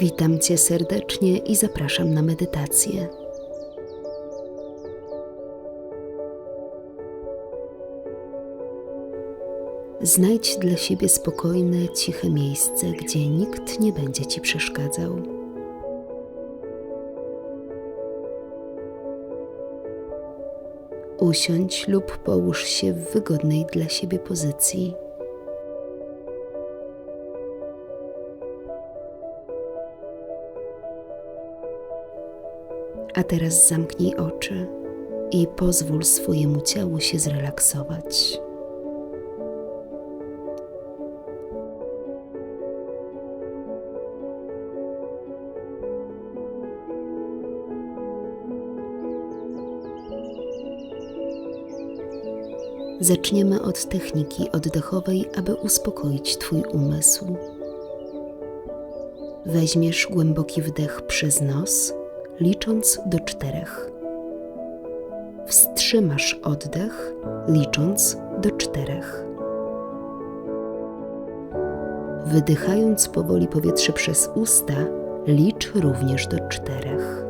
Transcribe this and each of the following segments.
Witam Cię serdecznie i zapraszam na medytację. Znajdź dla siebie spokojne, ciche miejsce, gdzie nikt nie będzie Ci przeszkadzał. Usiądź lub połóż się w wygodnej dla siebie pozycji. A teraz zamknij oczy i pozwól swojemu ciału się zrelaksować. Zaczniemy od techniki oddechowej, aby uspokoić Twój umysł. Weźmiesz głęboki wdech przez nos, licząc do czterech. Wstrzymasz oddech, licząc do czterech. Wydychając powoli powietrze przez usta, licz również do czterech.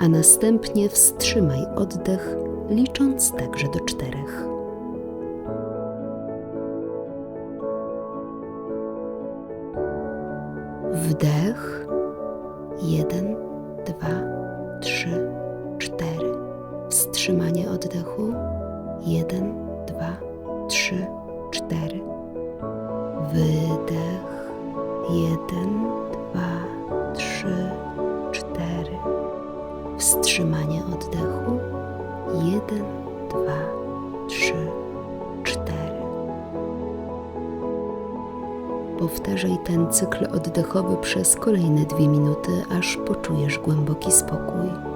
A następnie wstrzymaj oddech licząc także do czterech. Wdech. Jeden, dwa, trzy, cztery. Wstrzymanie oddechu. Jeden, dwa, trzy, cztery. Wydech. Jeden, dwa, trzy, cztery. Wstrzymanie oddechu jeden, dwa, Powtarzaj ten cykl oddechowy przez kolejne dwie minuty, aż poczujesz głęboki spokój.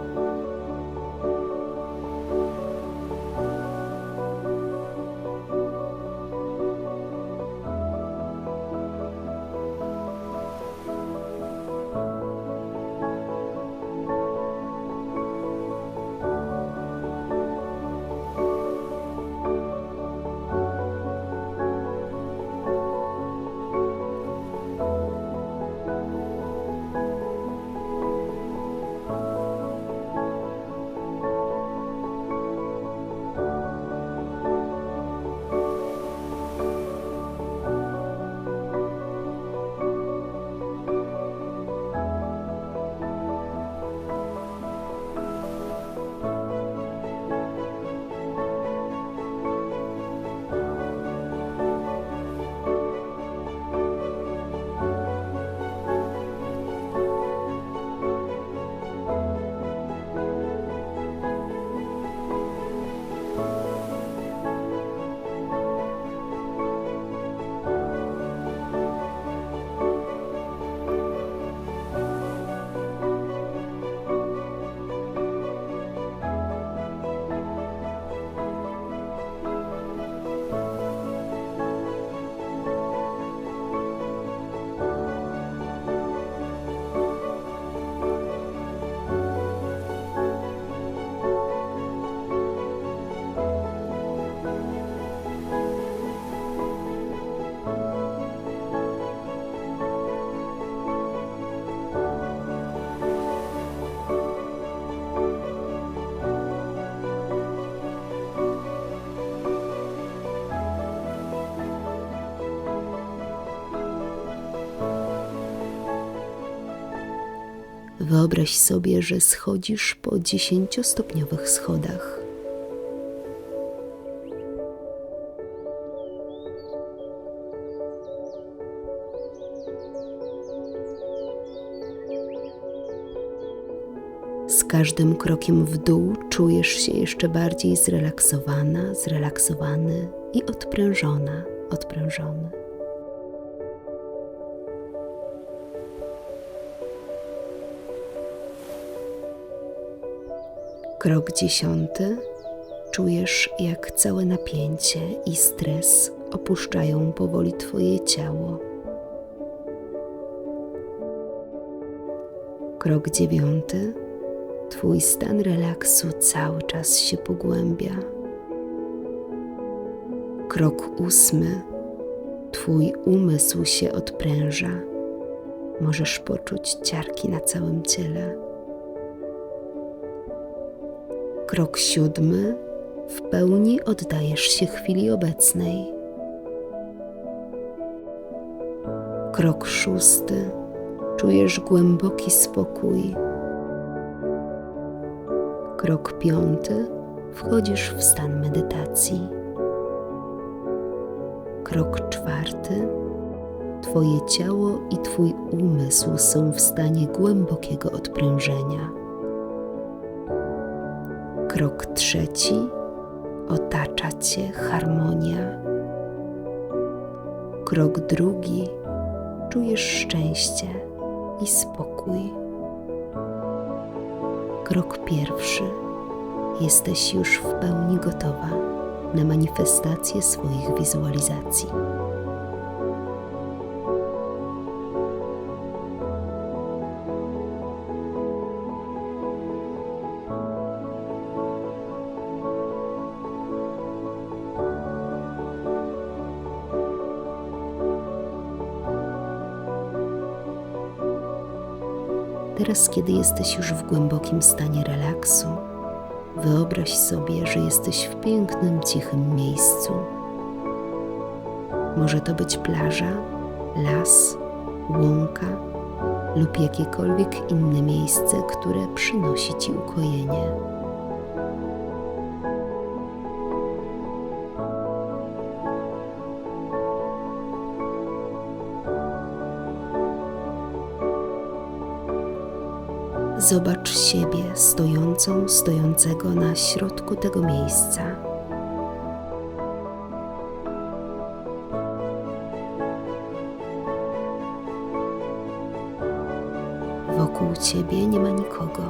Wyobraź sobie, że schodzisz po dziesięciostopniowych schodach. Z każdym krokiem w dół czujesz się jeszcze bardziej zrelaksowana, zrelaksowany i odprężona, odprężony. Krok dziesiąty. Czujesz, jak całe napięcie i stres opuszczają powoli Twoje ciało. Krok dziewiąty. Twój stan relaksu cały czas się pogłębia. Krok ósmy. Twój umysł się odpręża. Możesz poczuć ciarki na całym ciele. Krok siódmy. W pełni oddajesz się chwili obecnej. Krok szósty. Czujesz głęboki spokój. Krok piąty. Wchodzisz w stan medytacji. Krok czwarty. Twoje ciało i Twój umysł są w stanie głębokiego odprężenia. Krok trzeci. Otacza Cię harmonia. Krok drugi. Czujesz szczęście i spokój. Krok pierwszy. Jesteś już w pełni gotowa na manifestację swoich wizualizacji. Teraz, kiedy jesteś już w głębokim stanie relaksu, wyobraź sobie, że jesteś w pięknym, cichym miejscu. Może to być plaża, las, łąka lub jakiekolwiek inne miejsce, które przynosi ci ukojenie. Zobacz siebie stojącą, stojącego na środku tego miejsca. Wokół ciebie nie ma nikogo.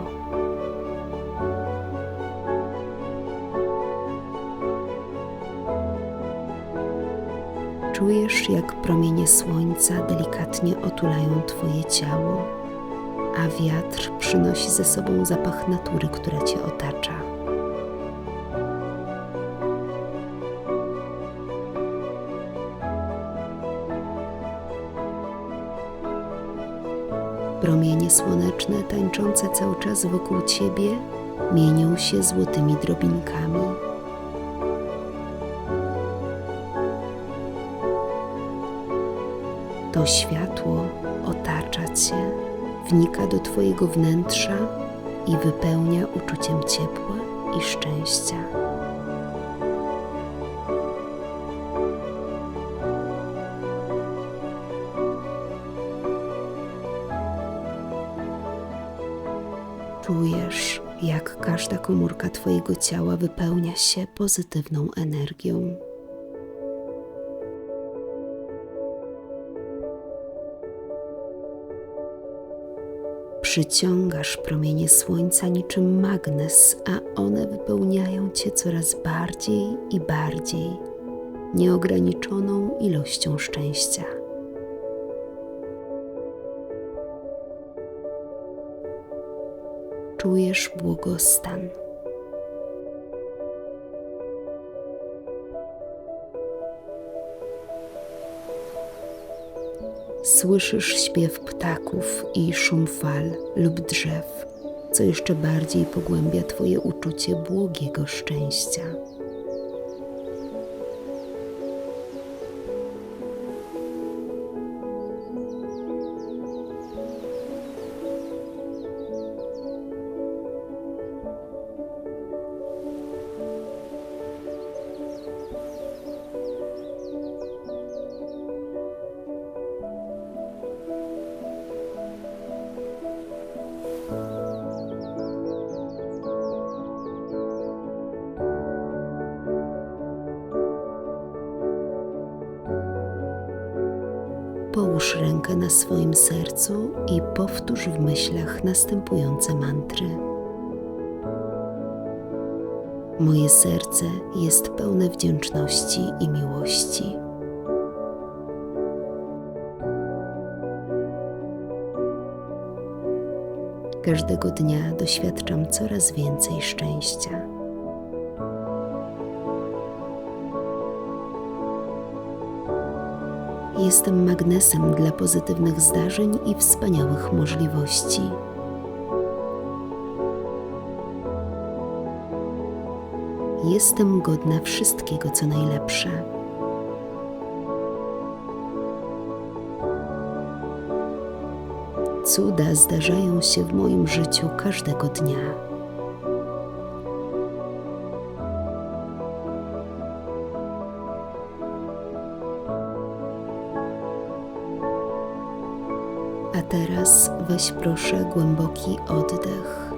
Czujesz, jak promienie słońca delikatnie otulają Twoje ciało a wiatr przynosi ze sobą zapach natury, która cię otacza. Promienie słoneczne tańczące cały czas wokół ciebie mienią się złotymi drobinkami. To światło otacza cię wnika do Twojego wnętrza i wypełnia uczuciem ciepła i szczęścia. Czujesz, jak każda komórka Twojego ciała wypełnia się pozytywną energią. Przyciągasz promienie słońca niczym magnes, a one wypełniają cię coraz bardziej i bardziej nieograniczoną ilością szczęścia. Czujesz błogostan. Słyszysz śpiew ptaków i szum fal lub drzew, co jeszcze bardziej pogłębia Twoje uczucie błogiego szczęścia. Połóż rękę na swoim sercu i powtórz w myślach następujące mantry. Moje serce jest pełne wdzięczności i miłości. Każdego dnia doświadczam coraz więcej szczęścia. Jestem magnesem dla pozytywnych zdarzeń i wspaniałych możliwości. Jestem godna wszystkiego, co najlepsze. Cuda zdarzają się w moim życiu każdego dnia. A teraz weź proszę głęboki oddech,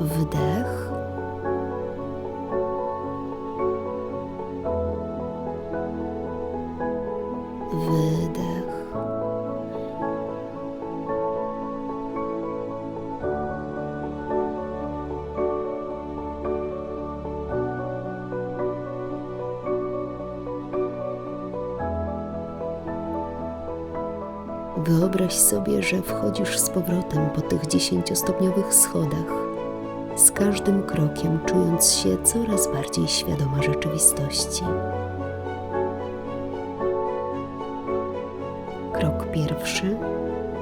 wdech. Wyobraź sobie, że wchodzisz z powrotem po tych dziesięciostopniowych schodach, z każdym krokiem czując się coraz bardziej świadoma rzeczywistości. Krok pierwszy.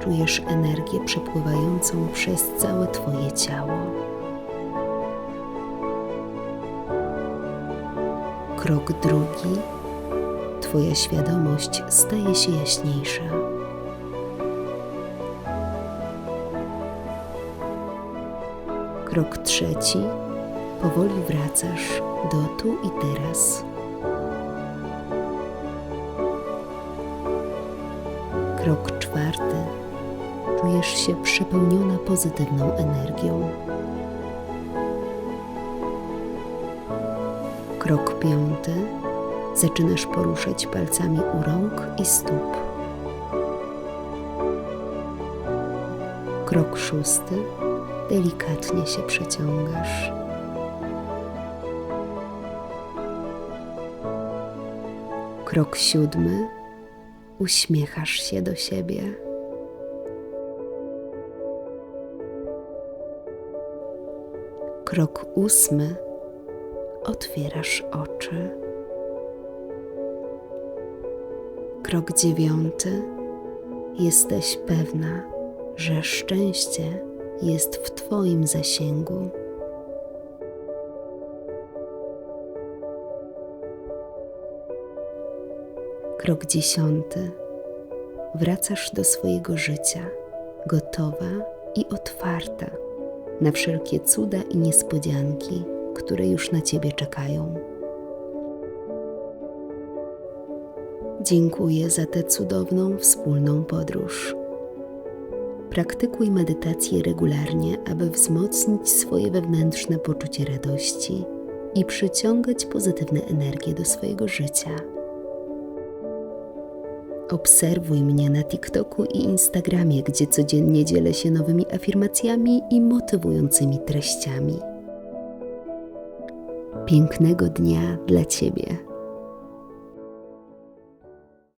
Czujesz energię przepływającą przez całe Twoje ciało. Krok drugi. Twoja świadomość staje się jaśniejsza. Krok trzeci. Powoli wracasz do tu i teraz. Krok czwarty. Czujesz się przepełniona pozytywną energią. Krok piąty. Zaczynasz poruszać palcami u rąk i stóp. Krok szósty. Delikatnie się przeciągasz. Krok siódmy. Uśmiechasz się do siebie. Krok ósmy. Otwierasz oczy. Krok dziewiąty. Jesteś pewna, że szczęście jest w Twoim zasięgu. Krok dziesiąty. Wracasz do swojego życia, gotowa i otwarta na wszelkie cuda i niespodzianki, które już na Ciebie czekają. Dziękuję za tę cudowną wspólną podróż. Praktykuj medytację regularnie, aby wzmocnić swoje wewnętrzne poczucie radości i przyciągać pozytywne energie do swojego życia. Obserwuj mnie na TikToku i Instagramie, gdzie codziennie dzielę się nowymi afirmacjami i motywującymi treściami. Pięknego dnia dla Ciebie.